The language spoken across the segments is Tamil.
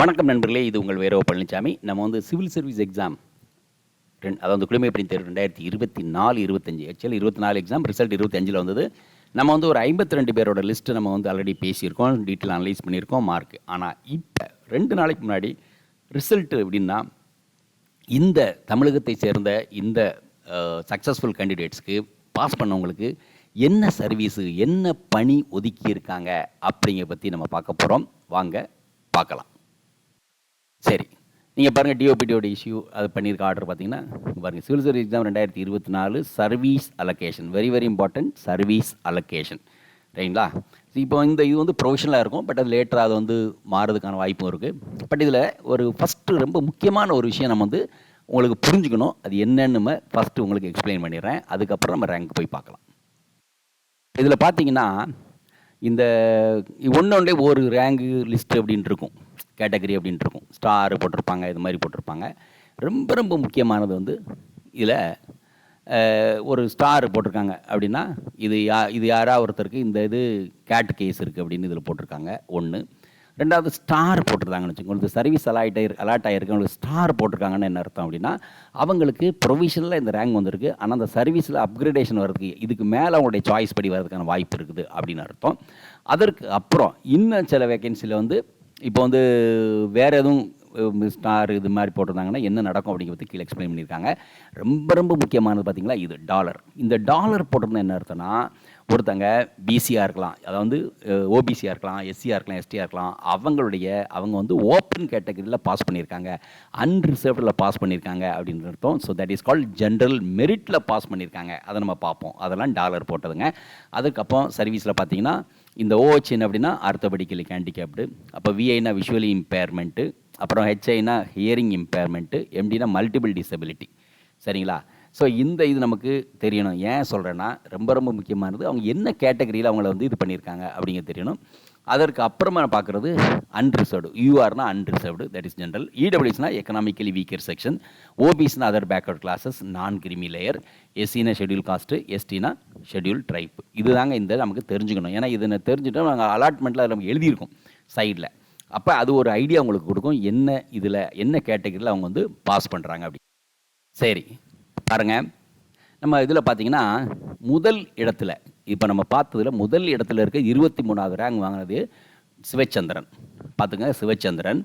வணக்கம் நண்பர்களே இது உங்கள் வேரோ பழனிசாமி நம்ம வந்து சிவில் சர்வீஸ் எக்ஸாம் ரெண்டு அதாவது குடிமைப்பணி தேர்வு ரெண்டாயிரத்தி இருபத்தி நாலு இருபத்தஞ்சி ஆக்சுவலி இருபத்தி நாலு எக்ஸாம் ரிசல்ட் இருபத்தஞ்சில் வந்தது. நம்ம வந்து ஒரு ஐம்பத்தி ரெண்டு பேரோட லிஸ்ட்டு நம்ம வந்து ஆல்ரெடி பேசியிருக்கோம் டீட்டெயில் அனலைஸ் பண்ணியிருக்கோம் மார்க் ஆனால் இப்போ ரெண்டு நாளைக்கு முன்னாடி ரிசல்ட்டு எப்படின்னா இந்த தமிழகத்தை சேர்ந்த இந்த சக்ஸஸ்ஃபுல் கேண்டிடேட்ஸ்க்கு பாஸ் பண்ணவங்களுக்கு என்ன சர்வீஸு என்ன பணி ஒதுக்கியிருக்காங்க அப்படிங்கிற பற்றி நம்ம பார்க்க போகிறோம் வாங்க பார்க்கலாம். சரி. நீங்கள் பாருங்கள் டிஓபிடியோட இஷ்யூ அது பண்ணியிருக்க ஆர்டர் பார்த்தீங்கன்னா பாருங்கள் சிவில் சர்வீஸ் எக்ஸாம் ரெண்டாயிரத்தி இருபத்தி நாலு service allocation very very important service allocation ரைங்களா? இப்போ இந்த இது வந்து ப்ரொஃபஷனலாக இருக்கும் பட் அது லேட்டராக அது வந்து மாறுறதுக்கான வாய்ப்பும் இருக்குது பட் இதில் ஒரு ஃபஸ்ட்டு ரொம்ப முக்கியமான ஒரு விஷயம் நம்ம வந்து உங்களுக்கு புரிஞ்சுக்கணும். அது என்னன்னு நம்ம ஃபஸ்ட்டு உங்களுக்கு எக்ஸ்பிளைன் பண்ணிடுறேன். அதுக்கப்புறம் நம்ம ரேங்க் போய் பார்க்கலாம். இதில் பார்த்தீங்கன்னா இந்த ஒன்று ஒன்றே ஒரு ரேங்கு லிஸ்ட் அப்படின்ட்டு இருக்கும். கேட்டகரி அப்படின்ட்டு இருக்கும். ஸ்டார் போட்டிருப்பாங்க இது மாதிரி போட்டிருப்பாங்க. ரொம்ப ரொம்ப முக்கியமானது வந்து இதில் ஒரு ஸ்டார் போட்டிருக்காங்க அப்படின்னா இது யா இது யாரா ஒருத்தருக்கு இந்த இது கேட் கேஸ் இருக்குது அப்படின்னு இதில் போட்டிருக்காங்க. ஒன்று ரெண்டாவது ஸ்டார் போட்டிருந்தாங்கன்னு வச்சுக்கோங்க. உங்களுக்கு சர்வீஸ் அலாட் ஆகி அலாட் ஆகிருக்கு உங்களுக்கு ஸ்டார் போட்டிருக்காங்கன்னு என்ன அர்த்தம் அப்படின்னா அவங்களுக்கு ப்ரொவிஷனில் இந்த ரேங்க் வந்திருக்கு. ஆனால் அந்த சர்வீஸில் அப்கிரேடேஷன் வரதுக்கு இதுக்கு மேலே அவங்களுடைய சாய்ஸ் படி வரதுக்கான வாய்ப்பு இருக்குது அப்படின்னு அர்த்தம். அதற்கு அப்புறம் இன்னும் சில வேகன்சியில் வந்து இப்போ வந்து வேறு எதுவும் ஸ்டார் இது மாதிரி போட்டிருந்தாங்கன்னா என்ன நடக்கும் அப்படிங்கிறத பற்றி கீழே எக்ஸ்பிளைன் பண்ணியிருக்காங்க. ரொம்ப ரொம்ப முக்கியமானது பார்த்திங்களா இது டாலர் இந்த டாலர் போட்டிருந்தா என்ன அர்த்தம்னா ஒருத்தங்க பிசியாக இருக்கலாம். அதாவது ஓபிசியாக இருக்கலாம் எஸ்சியாக இருக்கலாம் எஸ்டியாக இருக்கலாம். அவங்களுடைய அவங்க வந்து ஓப்பன் கேட்டகரியில் பாஸ் பண்ணியிருக்காங்க. அன்ரிசர்வ்டில் பாஸ் பண்ணியிருக்காங்க அப்படின்னு அர்த்தம். So that is called general மெரிட்டில் pass பண்ணியிருக்காங்க. அதை நம்ம பார்ப்போம். அதெல்லாம் டாலர் போட்டதுங்க. அதுக்கப்புறம் சர்வீஸில் பார்த்தீங்கன்னா இந்த ஓஹெச்என் அப்படின்னா ஆர்த்தோபெடிக்கலி ஹேண்டிகேப்டு அப்போ விஐனா விஷுவலி இம்பேர்மெண்ட்டு அப்புறம் ஹெச்ஐனா ஹியரிங் இம்பேர்மெண்ட்டு எம்டினா மல்டிபிள் டிசபிலிட்டி சரிங்களா? ஸோ இந்த இது நமக்கு தெரியணும். ஏன் சொல்கிறேன்னா ரொம்ப ரொம்ப முக்கியமானது அவங்க என்ன கேட்டகரியில் அவங்கள வந்து இது பண்ணியிருக்காங்க அப்படிங்க தெரியணும். அதற்கு அப்புறமா பார்க்குறது அன்ரிசர்வ்டு யூஆர்னா அன்ரிசர்வ்டு தட் இஸ் ஜென்ரல் இடபிள்யூஸ்னா economically weaker section ஓபிஸ்னா other backward classes non creamy layer எஸ்சினா schedule caste எஸ்டினா ஷெட்யூல் ட்ரைப் இதுதாங்க இந்த நமக்கு தெரிஞ்சுக்கணும். ஏன்னா இதை தெரிஞ்சுட்டோம் நாங்கள் அலாட்மெண்ட்டில் நம்ம எழுதியிருக்கோம் சைடில் அப்போ அது ஒரு ஐடியா உங்களுக்கு கொடுக்கும். என்ன இதில் என்ன கேட்டகரியில் அவங்க வந்து பாஸ் பண்ணுறாங்க அப்படி. சரி பாருங்கள் நம்ம இதில் பார்த்தீங்கன்னா முதல் இடத்துல இப்போ நம்ம பார்த்ததுல முதல் இடத்துல இருக்க இருபத்தி மூணாவது ரேங்க் வாங்கினது சிவச்சந்திரன். பார்த்துங்க சிவச்சந்திரன்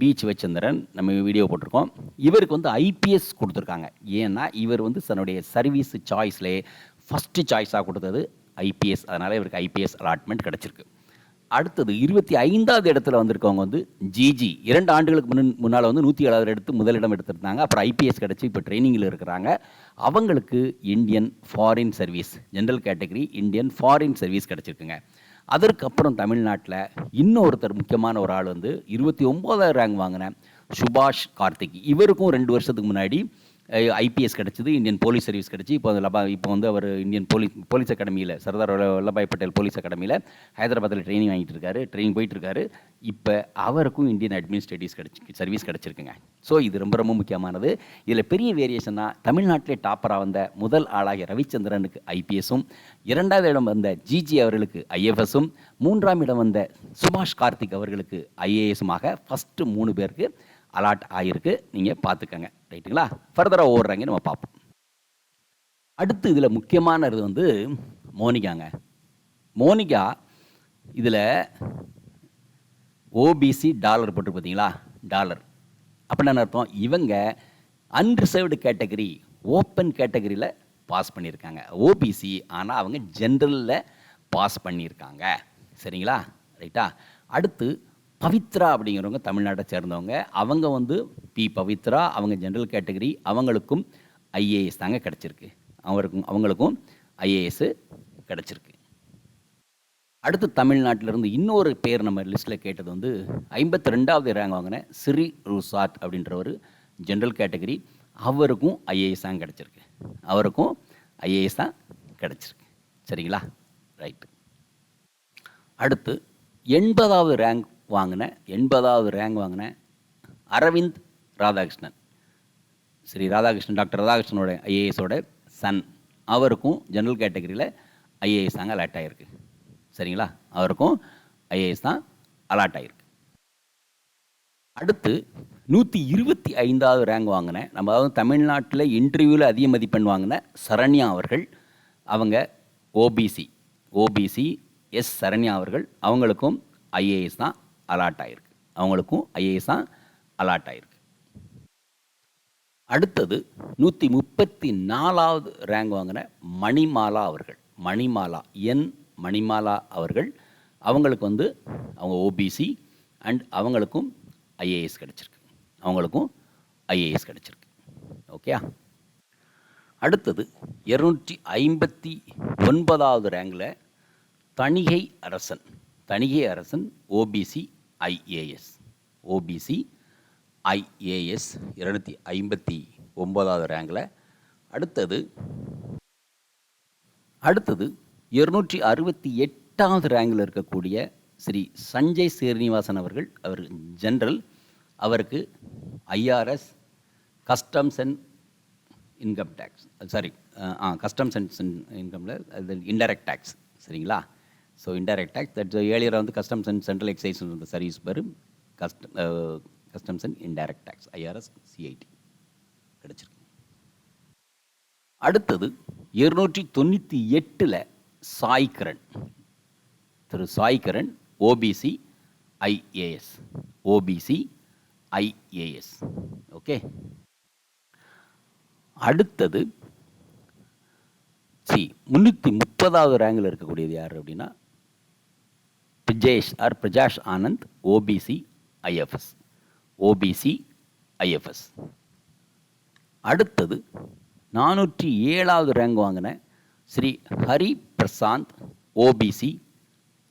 பி. சிவச்சந்திரன் நம்ம வீடியோ போட்டிருக்கோம். இவருக்கு வந்து ஐபிஎஸ் கொடுத்துருக்காங்க. ஏன்னா இவர் வந்து தன்னுடைய சர்வீஸ் சாய்ஸ்லேயே ஃபஸ்ட்டு சாய்ஸாக கொடுத்தது ஐபிஎஸ் அதனால் இவருக்கு ஐபிஎஸ் அலாட்மெண்ட் கிடச்சிருக்கு. அடுத்தது இருபத்தி ஐந்தாவது இடத்துல வந்திருக்கவங்க வந்து ஜிஜி இரண்டு ஆண்டுகளுக்கு முன் முன்னால் வந்து நூற்றி ஏழாவது எடுத்து முதலிடம் எடுத்திருந்தாங்க. அப்புறம் ஐபிஎஸ் கிடச்சி இப்போ ட்ரைனிங்கில் இருக்கிறாங்க. அவங்களுக்கு Indian foreign service general category Indian foreign service கிடச்சிருக்குங்க. அதற்கப்புறம் தமிழ்நாட்டில் இன்னொருத்தர் முக்கியமான ஒரு ஆள் வந்து இருபத்தி ஒம்போதாவது ரேங்க் வாங்கின சுபாஷ் கார்த்திக். இவருக்கும் ரெண்டு வருஷத்துக்கு முன்னாடி ஐபிஎஸ் கிடச்சிது இந்தியன் போலீஸ் சர்வீஸ் கிடச்சி. இப்போ லபா இப்போ வந்து அவர் இந்தியன் போலீஸ் போலீஸ் அகாடமியில் சர்தார் வல்லபாய் பட்டேல் போலீஸ் அகாடமியில் ஹைதராபாத்தில் ட்ரைனிங் வாங்கிட்டு இருக்காரு ட்ரைனிங் போயிட்டுருக்காரு. இப்போ அவருக்கும் இந்தியன் அட்மினிஸ்ட்ரேட்டிவ்ஸ் கிடச்சி சர்வீஸ் கிடச்சிருக்குங்க. ஸோ இது ரொம்ப ரொம்ப முக்கியமானது. இதில் பெரிய வேரியேஷன்னா தமிழ்நாட்டிலே டாப்பராக வந்த முதல் ஆளாகிய ரவிச்சந்திரனுக்கு ஐபிஎஸும் இரண்டாவது இடம் வந்த ஜிஜி அவர்களுக்கு ஐஎஃப்எஸும் மூன்றாம் இடம் வந்த சுபாஷ் கார்த்திக் அவர்களுக்கு ஐஏஎஸுமாக ஃபஸ்ட்டு மூணு பேருக்கு அலாட் ஆகியிருக்கு நீங்கள் பார்த்துக்கங்க. ரைட்டுங்களா? ஃபர்தராக ஓடுறாங்க நம்ம பார்ப்போம். அடுத்து இதில் முக்கியமானது வந்து மோனிகாங்க. மோனிகா இதில் ஓபிசி டாலர் போட்டு பார்த்தீங்களா டாலர் அப்படின்னா என்ன அர்த்தம்? இவங்க அன்ரிசர்வ்டு கேட்டகரி ஓப்பன் கேட்டகரியில் பாஸ் பண்ணியிருக்காங்க. ஓபிசி ஆனால் அவங்க ஜென்ரலில் பாஸ் பண்ணியிருக்காங்க. சரிங்களா? ரைட்டா? அடுத்து பவித்ரா அப்படிங்கிறவங்க தமிழ்நாட்டை சேர்ந்தவங்க. அவங்க வந்து பி பவித்ரா அவங்க ஜென்ரல் கேட்டகரி அவங்களுக்கும் ஐஏஎஸ் தாங்க கிடச்சிருக்கு. அவருக்கும் அவங்களுக்கும் ஐஏஎஸ்ஸு கிடச்சிருக்கு. அடுத்து தமிழ்நாட்டிலிருந்து இன்னொரு பேர் நம்ம லிஸ்ட்டில் கேட்டது வந்து ஐம்பத்தி ரெண்டாவது ரேங்க் வாங்கின ஸ்ரீ ருசாத் அப்படின்ற ஒரு ஜென்ரல் கேட்டகரி அவருக்கும் ஐஏஎஸ் தான் கிடச்சிருக்கு. அவருக்கும் ஐஏஎஸ் தான் கிடச்சிருக்கு. சரிங்களா? ரைட்டு அடுத்து எண்பதாவது ரேங்க் வாங்கினேன். எண்பதாவது ரேங்க் வாங்கினேன். அரவிந்த் ராதாகிருஷ்ணன். ஸ்ரீ ராதாகிருஷ்ணன் டாக்டர் ராதாகிருஷ்ணனோட ஐஏஎஸோட சன் அவருக்கும் ஜென்ரல் கேட்டகரியில் ஐஏஎஸ் தாங்க அலாட் ஆகிருக்கு சரிங்களா? அவருக்கும் ஐஏஎஸ் தான் அலாட் ஆகிருக்கு அடுத்து நூற்றி இருபத்தி ஐந்தாவது ரேங்க் வாங்கினேன். நம்ம அதாவது தமிழ்நாட்டில் இன்டர்வியூவில் அதிக மதிப்பெண் வாங்கின சரண்யா அவர்கள். அவங்க ஓபிசி ஓபிசி எஸ் சரண்யா அவர்கள். அவங்களுக்கும் ஐஏஎஸ் தான் அலாட் ஆகிருக்கு அவங்களுக்கும் ஐஏஎஸ் தான் அலாட் ஆகிருக்கு அடுத்தது நூற்றி முப்பத்தி நாலாவது ரேங்க் வாங்கின மணிமாலா அவர்கள். மணிமாலா என் மணிமாலா அவர்கள். அவங்களுக்கு வந்து அவங்க ஓபிசி அண்ட் அவங்களுக்கும் ஐஏஎஸ் கிடச்சிருக்கு. அவங்களுக்கும் ஐஏஎஸ் கிடச்சிருக்கு. ஓகேயா அடுத்தது இருநூற்றி ஐம்பத்தி ஒன்பதாவது ரேங்கில் தணிகை அரசன். தணிகை அரசன் ஓபிசி ஐஏஎஸ் ஓபிசி ஐஏஎஸ் இரநூத்தி ஐம்பத்தி ஒம்பதாவது ரேங்கில் அடுத்தது அடுத்தது இருநூற்றி அறுபத்தி எட்டாவது ரேங்கில் இருக்கக்கூடிய ஸ்ரீ சஞ்சய் ஸ்ரீனிவாசன் அவர்கள் அவர் ஜென்ரல் அவருக்கு IRS customs and income tax sorry ah customs and இன்கமில் அது இன்டைரக்ட் டேக்ஸ் சரிங்களா? So indirect tax that earlier வந்து customs and central excise service பேர் custom customs and indirect tax IRS CIT கிடச்சிருக்கு. அடுத்தது இருநூற்றி தொண்ணூற்றி எட்டில் சாய்கரன் திரு Saikaran OBC IAS OBC IAS okay? அடுத்தது சி முந்நூற்றி முப்பதாவது ரேங்கில் இருக்கக்கூடியது யார் அப்படின்னா Bijesh R Prajash Anand OBC IFS OBC IFS அடுத்தது நானூற்றி ஏழாவது ரேங்க் வாங்கின Shri Hari Prashanth OBC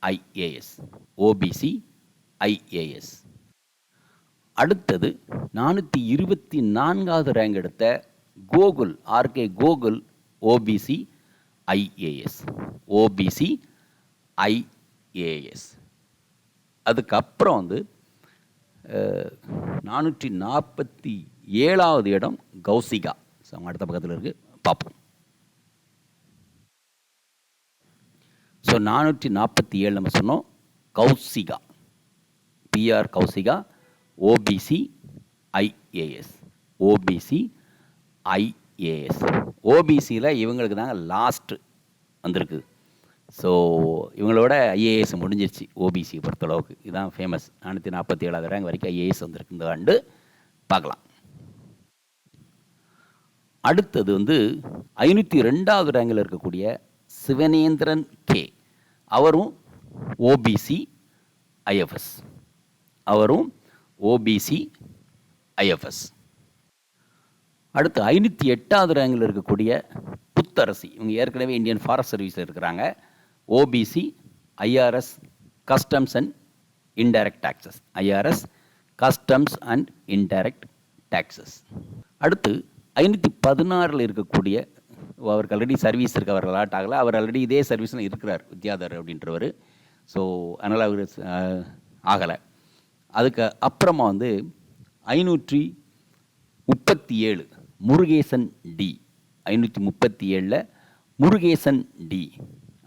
IAS OBC IAS அடுத்தது நானூற்றி இருபத்தி நான்காவது ரேங்க் எடுத்த Gokul RK Gokul OBC IAS OBC IAS அதுக்கப்புறம் வந்து நானூற்றி நாற்பத்தி ஏழாவது இடம் கௌசிகா. ஸோ அவங்க அடுத்த பக்கத்தில் இருக்குது பார்ப்போம். ஸோ நானூற்றி நாற்பத்தி ஏழு நம்ம சொன்னோம். Kousika. PR Kousika. OBC IAS OBC IAS ஓபிசியில் இவங்களுக்கு தாங்க லாஸ்ட்டு வந்திருக்கு. ஸோ இவங்களோட ஐஏஎஸ் முடிஞ்சிருச்சு ஓபிசி பொறுத்தளவுக்கு. இதுதான் ஃபேமஸ் நானூற்றி நாற்பத்தி ஏழாவது ரேங்க் வரைக்கும் ஐஏஎஸ் வந்திருக்கு இந்த ஆண்டு. பார்க்கலாம். அடுத்தது வந்து ஐநூற்றி ரெண்டாவது ரேங்கில் இருக்கக்கூடிய சிவனேந்திரன் கே. அவரும் ஓபிசி ஐஎஃப்எஸ் அவரும் ஓபிசி ஐஎஃப்எஸ் அடுத்து ஐநூற்றி எட்டாவது ரேங்கில் இருக்கக்கூடிய புத்தரசி. இவங்க ஏற்கனவே இந்தியன் ஃபாரஸ்ட் சர்வீஸில் இருக்கிறாங்க. OBC IRS customs and indirect taxes IRS customs and indirect taxes அடுத்து ஐநூற்றி பதினாறில் இருக்கக்கூடிய அவருக்கு ஆல்ரெடி சர்வீஸ் இருக்கு அவர் அலாட் ஆகலை. அவர் ஆல்ரெடி இதே சர்வீஸில் இருக்கிறார் வித்யாதர் அப்படின்றவர். ஸோ அதனால் அவர் ஆகலை. அதுக்கு அப்புறமா வந்து ஐநூற்றி முப்பத்தி ஏழு முருகேசன் டி. ஐநூற்றி முப்பத்தி ஏழில் முருகேசன் டி.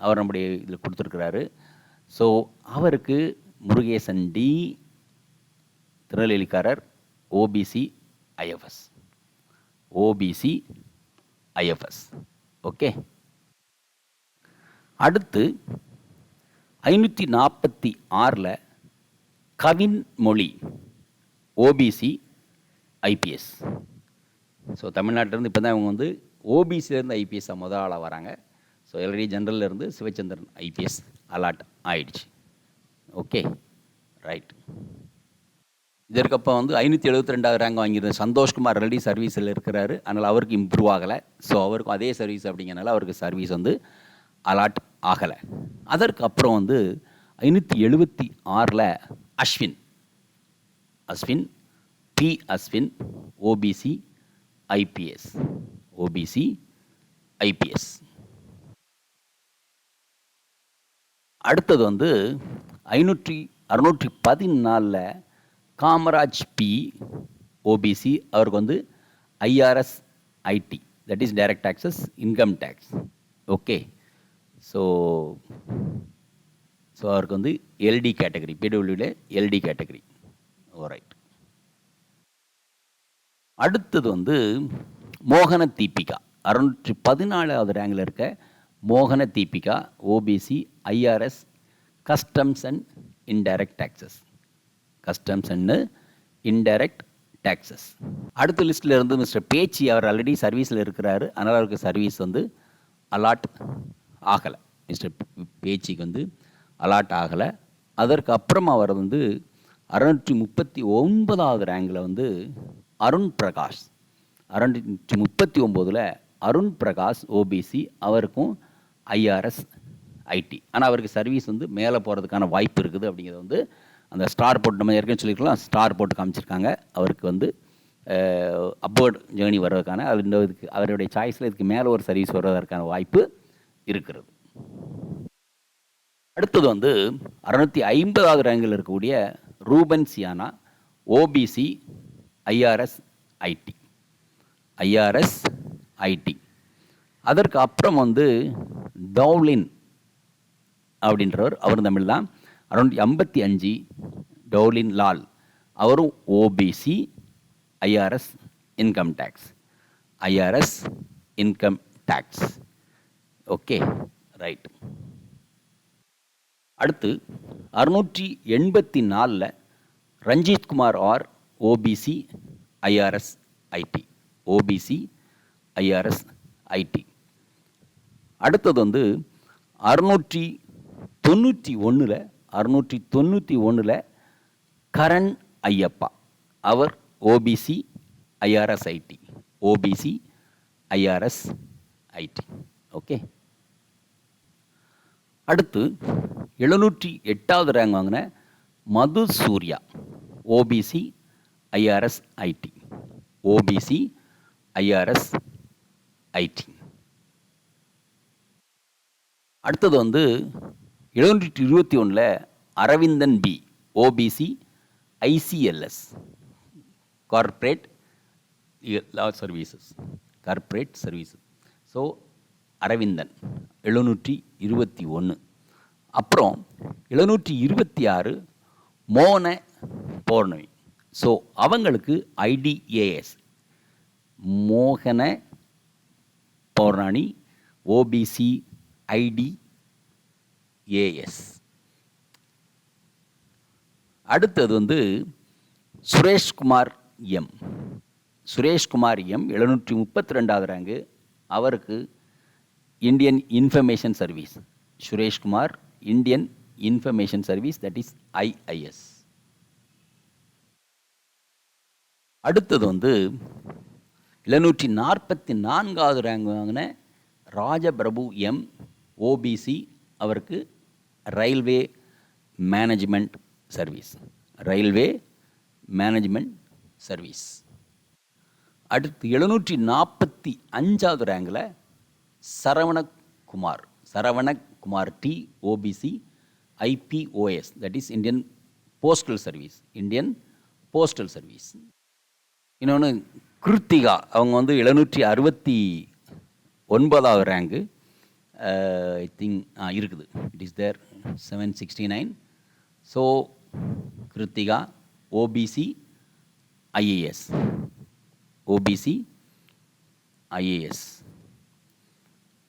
அவர் நம்முடைய இதில் கொடுத்துருக்கிறாரு. ஸோ அவருக்கு Murugesan T திருநெல்வேலிக்காரர் OBC IFS OBC IFS okay அடுத்து ஐநூற்றி நாற்பத்தி ஆறில் கவின் மொழி ஓபிசி ஐபிஎஸ் ஸோ தமிழ்நாட்டிலேருந்து இப்போ தான் இவங்க வந்து ஓபிசிலேருந்து ஐபிஎஸ்ஸாக முதல் ஆளாக வராங்க. ஸோ ஆல்ரெடி ஜென்ரல்லேருந்து சிவச்சந்திரன் ஐபிஎஸ் அலாட் ஆயிடுச்சு. ஓகே ரைட் இதற்கப்போ வந்து ஐநூற்றி எழுபத்தி ரெண்டாவது ரேங்க் வாங்கியிருந்த சந்தோஷ்குமார் ஆல்ரெடி சர்வீஸில் இருக்கிறாரு. அதனால் அவருக்கு இம்ப்ரூவ் ஆகலை. ஸோ அவருக்கும் அதே சர்வீஸ் அப்படிங்கிறனால அவருக்கு சர்வீஸ் வந்து அலாட் ஆகலை. அதற்கு அப்புறம் வந்து ஐநூற்றி எழுபத்தி ஆறில் Ashwin Ashwin B Ashwin OBC IPS OBC IPS அடுத்தது வந்து ஐநூற்றி அறுநூற்றி பதினாலில் காமராஜ் பி ஓபிசி அவருக்கு வந்து IRS IT that is direct taxes income tax okay so so அவருக்கு வந்து எல்டி கேட்டகரி பிடபிள்யூவில் எல்டி கேட்டகரி ரைட் அடுத்தது வந்து மோகன தீபிகா அறுநூற்றி பதினாலாவது ரேங்கில் இருக்க மோகன Deepika OBC IRS customs and indirect taxes customs and indirect taxes அடுத்த லிஸ்ட்டில் இருந்து மிஸ்டர் பேச்சி அவர் ஆல்ரெடி சர்வீஸில் இருக்கிறாரு. அதனால் அவருக்கு சர்வீஸ் வந்து அலாட் ஆகலை. மிஸ்டர் பேச்சிக்கு வந்து அலாட் ஆகலை. அதற்கு அப்புறம் அவர் வந்து அறுநூற்றி முப்பத்தி ஒன்பதாவது ரேங்கில் வந்து அருண் பிரகாஷ். அறுநூற்றி முப்பத்தி ஒம்போதில் அருண் பிரகாஷ் ஓபிசி அவருக்கும் ஐஆர்எஸ் ஐடி ஆனால் அவருக்கு சர்வீஸ் வந்து மேலே போகிறதுக்கான வாய்ப்பு இருக்குது அப்படிங்கிறத வந்து அந்த ஸ்டார் போட்டு நம்ம ஏற்கனவே சொல்லியிருக்கலாம். ஸ்டார் போட்டு காமிச்சிருக்காங்க. அவருக்கு வந்து அப்வர்ட் ஜேர்னி வர்றதுக்கான அது இந்த இதுக்கு அவருடைய சாய்ஸில் இதுக்கு மேலே ஒரு சர்வீஸ் வர்றதற்கான வாய்ப்பு இருக்கிறது. அடுத்தது வந்து அறுநூற்றி ஐம்பதாவது ரேங்கில் இருக்கக்கூடிய Ruban Siyana OBC IRS IT IRS IT அதற்கு அப்புறம் வந்து டவுலின் அப்படின்றவர் அவர் தமிழ் தான் அரௌண்ட் ஐம்பத்தி அஞ்சு டவுலின் லால். அவரும் OBC IRS income tax IRS income tax okay right அடுத்து அறுநூற்றி எண்பத்தி நாலில் Ranjith Kumar R OBC IRS IT OBC IRS IT அடுத்தது வந்து அறுநூற்றி தொண்ணூற்றி ஒன்றில் அறுநூற்றி தொண்ணூற்றி ஒன்றில் கரண் ஐயப்பா. அவர் OBC IRS IT OBC IRS IT okay அடுத்து எழுநூற்றி எட்டாவது ரேங்க் வாங்கின Madhu Surya OBC IRS IT OBC IRS IT அடுத்தது வந்து எழுநூற்றி இருபத்தி ஒன்றில் Aravindan B OBC ICLS corporate law services corporate services so Aravindan எழுநூற்றி இருபத்தி ஒன்று அப்புறம் எழுநூற்றி இருபத்தி ஆறு மோன பௌர்ணமி. ஸோ அவங்களுக்கு ஐடிஏஎஸ் மோகன பௌர்ணமி ஓபிசி ஐடி ஏஎஸ் அடுத்தது வந்து சுரேஷ்குமார் எம். சுரேஷ்குமார் எம் எழுநூற்றி முப்பத்தி ரெண்டாவது ரேங்கு அவருக்கு Indian information service Sureshkumar Indian information service that is IIS அடுத்தது வந்து எழுநூற்றி நாற்பத்தி நான்காவது ரேங்க் வாங்கின ராஜபிரபு எம். ஓபிசி அவருக்கு railway management service railway management service அடுத்து எழுநூற்றி நாற்பத்தி அஞ்சாவது ரேங்கில் Saravanakumar. Saravanakumar T OBC IPoS that is Indian postal service Indian postal service இன்னொன்று கிருத்திகா அவங்க வந்து எழுநூற்றி அறுபத்தி ஒன்பதாவது rank Uh, I think uh, இருக்குது. It is there seven sixty nine so Krithika OBC IAS OBC IAS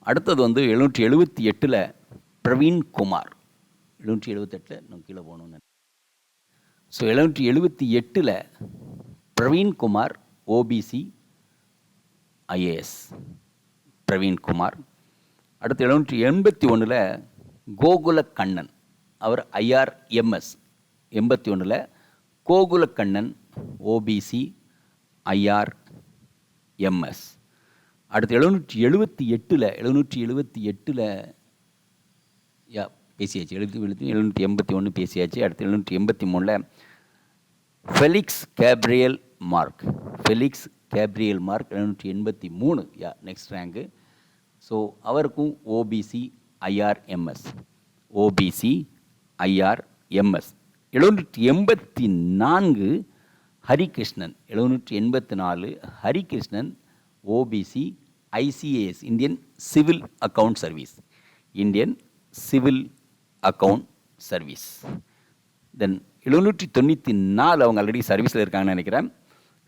அடுத்தது வந்து எழுநூற்றி எழுபத்தி எட்டில் பிரவீன் குமார். எழுநூற்றி எழுபத்தெட்டில் நான் கீழே போகணுன்னு ஸோ எழுநூற்றி எழுபத்தி எட்டில் பிரவீன் குமார் ஓபிசி ஐஏஎஸ் பிரவீன் குமார் அடுத்து எழுநூற்றி எண்பத்தி ஒன்றில் கோகுல கண்ணன் அவர் ஐஆர் எம்எஸ் எண்பத்தி ஒன்றில் Gokula Kannan OBC IR MS அடுத்து எழுநூற்றி எழுபத்தி எட்டில் எழுநூற்றி எழுபத்தி எட்டில் யா பேசியாச்சு. எழுபத்தி எழுபத்தி எழுநூற்றி எண்பத்தி ஒன்று பேசியாச்சு. அடுத்து எழுநூற்றி எண்பத்தி மூணில் Felix Gabriel Mark. Felix Gabriel Mark எழுநூற்றி எண்பத்தி மூணு. யா நெக்ஸ்ட் ரேங்கு ஸோ அவருக்கும் ஓபிசி ஐஆர்எம்எஸ் ஓபிசி ஐஆர்எம்எஸ் எழுநூற்றி எண்பத்தி நான்கு ஹரிகிருஷ்ணன். எழுநூற்றி எண்பத்தி நாலு Harikrishnan OBC ICAS Indian civil account service Indian civil account service then எழுநூற்றி தொண்ணூற்றி நாலு அவங்க ஆல்ரெடி சர்வீஸில் இருக்காங்கன்னு நினைக்கிறேன்.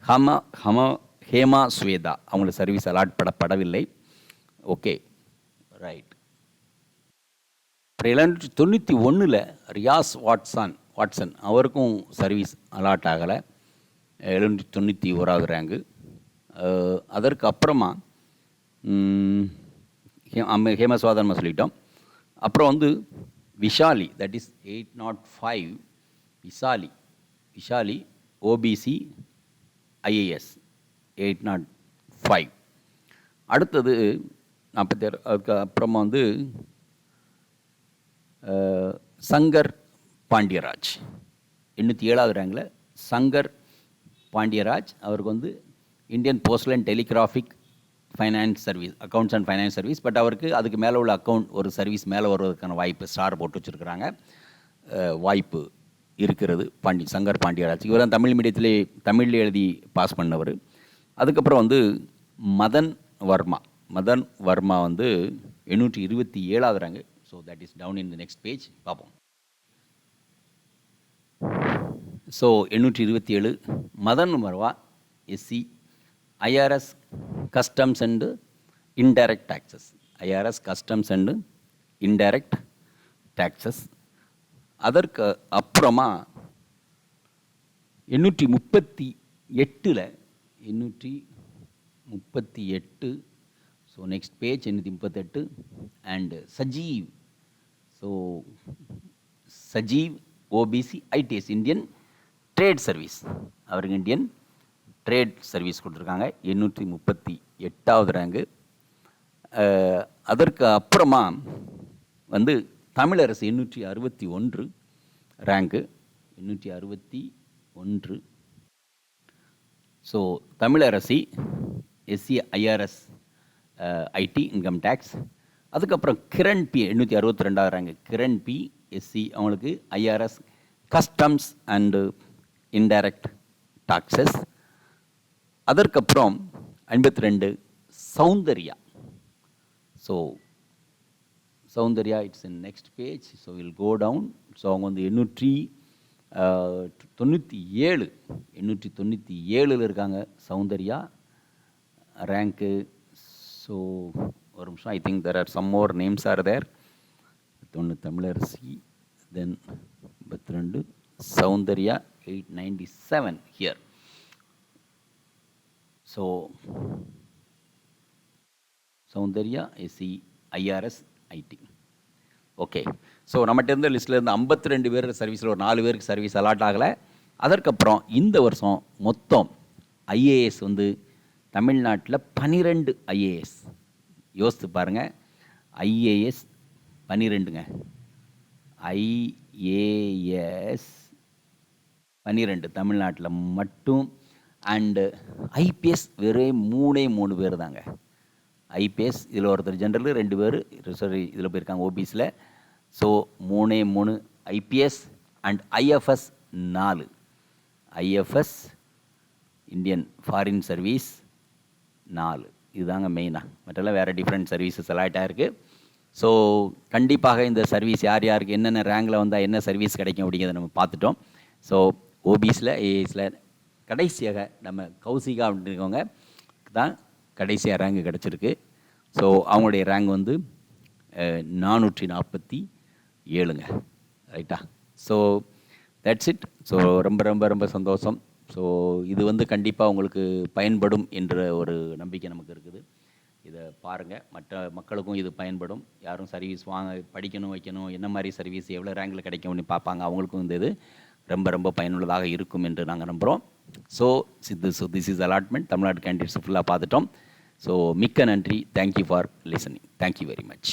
ஹம ஹம ஹேமா ஸ்வேதா அவங்களுக்கு சர்வீஸ் அலாட் படப்படவில்லை ஓகே ரைட் அப்புறம் எழுநூற்றி தொண்ணூற்றி ஒன்றில் ரியாஸ் வாட்ஸான் வாட்சன் அவருக்கும் சர்வீஸ் அலாட் ஆகலை. எழுநூற்றி தொண்ணூற்றி ஓராவது ரேங்கு அதற்கு அப்புறமா ம், ஹே- அம்ம- சொல்லிட்டோம். அப்புறம் வந்து Vishali that is eight naught five Vishali Vishali OBC IAS eight naught five அடுத்தது நாற்பத்தி ஆறு அதுக்கு அப்புறமா வந்து சங்கர் பாண்டியராஜ். எண்ணூற்றி ஏழாவது ரேங்கில் சங்கர் பாண்டியராஜ். அவருக்கு வந்து Indian postal and telegraphic finance service accounts and finance service. But அவருக்கு அதுக்கு மேலே உள்ள அக்கௌண்ட் ஒரு சர்வீஸ் மேலே வருவதற்கான வாய்ப்பு ஸ்டார் போட்டு வச்சுருக்கிறாங்க. வாய்ப்பு இருக்கிறது. பாண்டி சங்கர் பாண்டியராஜ். இவர் தான் தமிழ் மீடியத்திலே தமிழில் எழுதி பாஸ் பண்ணவர். அதுக்கப்புறம் வந்து மதன் வர்மா. மதன் வர்மா வந்து எண்ணூற்றி இருபத்தி ஏழாவது rank so that is down in the next page பார்ப்போம். ஸோ எண்ணூற்றி இருபத்தி ஏழு. Madan Varma SC IRS customs and indirect taxes IRS customs and indirect taxes அதற்கு அப்புறமா எண்ணூற்றி முப்பத்தி எட்டில் எண்ணூற்றி முப்பத்தி எட்டு ஸோ நெக்ஸ்ட் பேஜ் எண்ணூற்றி முப்பத்தெட்டு and Sajeev so Sajeev OBC ITS Indian trade service அவருக்கு இந்தியன் ட்ரேட் சர்வீஸ் கொடுத்துருக்காங்க. எண்ணூற்றி முப்பத்தி எட்டாவது ரேங்கு அதற்கு அப்புறமா வந்து தமிழரசு எண்ணூற்றி அறுபத்தி ஒன்று ரேங்கு எண்ணூற்றி அறுபத்தி ஒன்று. So Tamilarasi SC IRS IT income tax அதுக்கப்புறம் கிரண் பி எண்ணூற்றி அறுபத்தி ரெண்டாவது ரேங்கு கிரண் பி எஸ்சி அவங்களுக்கு IRS customs and indirect taxes அதற்கப்புறம் ஐம்பத்தி ரெண்டு Soundarya. So Soundarya it's in next page so will go down so அவங்க வந்து எண்ணூற்றி தொண்ணூற்றி ஏழு எண்ணூற்றி தொண்ணூற்றி ஏழில் இருக்காங்க சௌந்தர்யா. ரேங்க்கு ஸோ ஒரு நிமிஷம். I think there are some more names are there தொண்ணு Tamilarasi then பத்து ரெண்டு Soundarya eight ninety seven here so Soundarya SC IRS IT okay so நம்மகிட்ட இருந்த லிஸ்ட்டில் இருந்து ஐம்பத்தி ரெண்டு பேர் சர்வீஸில் ஒரு நாலு பேருக்கு சர்வீஸ் அலாட் ஆகலை. அதற்கப்புறம் இந்த வருஷம் மொத்தம் ஐஏஎஸ் வந்து தமிழ்நாட்டில் பன்னிரெண்டு ஐஏஎஸ் யோசித்து பாருங்கள் ஐஏஎஸ் பன்னிரெண்டுங்க ஐஏஎஸ் பன்னிரெண்டு தமிழ்நாட்டில் மட்டும் அண்டு ஐபிஎஸ் வெறும் மூணே மூணு பேர் தாங்க. ஐபிஎஸ் இதில் ஒருத்தர் ஜென்ரலு ரெண்டு பேர் சாரி இதில் போயிருக்காங்க ஓபிஸில் ஸோ மூணே மூணு ஐபிஎஸ் அண்ட் ஐஎஃப்எஸ் நாலு. ஐஎஃப்எஸ் இந்தியன் ஃபாரின் சர்வீஸ் நாலு. இதுதாங்க மெயினாக மற்றெல்லாம் வேறு டிஃப்ரெண்ட் சர்வீசஸ் செலக்ட் இருக்குது ஸோ கண்டிப்பாக இந்த சர்வீஸ் யார் யாருக்கு என்னென்ன ரேங்கில் வந்தால் என்ன சர்வீஸ் கிடைக்கும் அப்படிங்கிறத நம்ம பார்த்துட்டோம். ஸோ ஓபிஸில் ஏஎஸில் கடைசியாக நம்ம கௌசிகா அப்படின்றவங்க தான் கடைசியாக ரேங்க் கிடச்சிருக்கு. ஸோ அவங்களுடைய ரேங்க் வந்து நானூற்றி நாற்பத்தி ஏழுங்க. ரைட்டா ஸோ தட்ஸ் இட் ஸோ ரொம்ப ரொம்ப ரொம்ப சந்தோஷம். ஸோ இது வந்து கண்டிப்பாக உங்களுக்கு பயன்படும் என்ற ஒரு நம்பிக்கை நமக்கு இருக்குது. இதை பாருங்கள் மற்ற மக்களுக்கும் இது பயன்படும். யாரும் சர்வீஸ் வாங்க படிக்கணும் வைக்கணும் என்ன மாதிரி சர்வீஸ் எவ்வளோ ரேங்கில் கிடைக்கும்னு பார்ப்பாங்க அவங்களுக்கும் இந்த இது ரொம்ப ரொம்ப பயனுள்ளதாக இருக்கும் என்று நாங்கள் நம்புகிறோம் so Sidhu so this is allotment Tamil Nadu candidates ஃபுல்லாக பார்த்துட்டோம். ஸோ மிக்க நன்றி. Thank you for listening thank you very much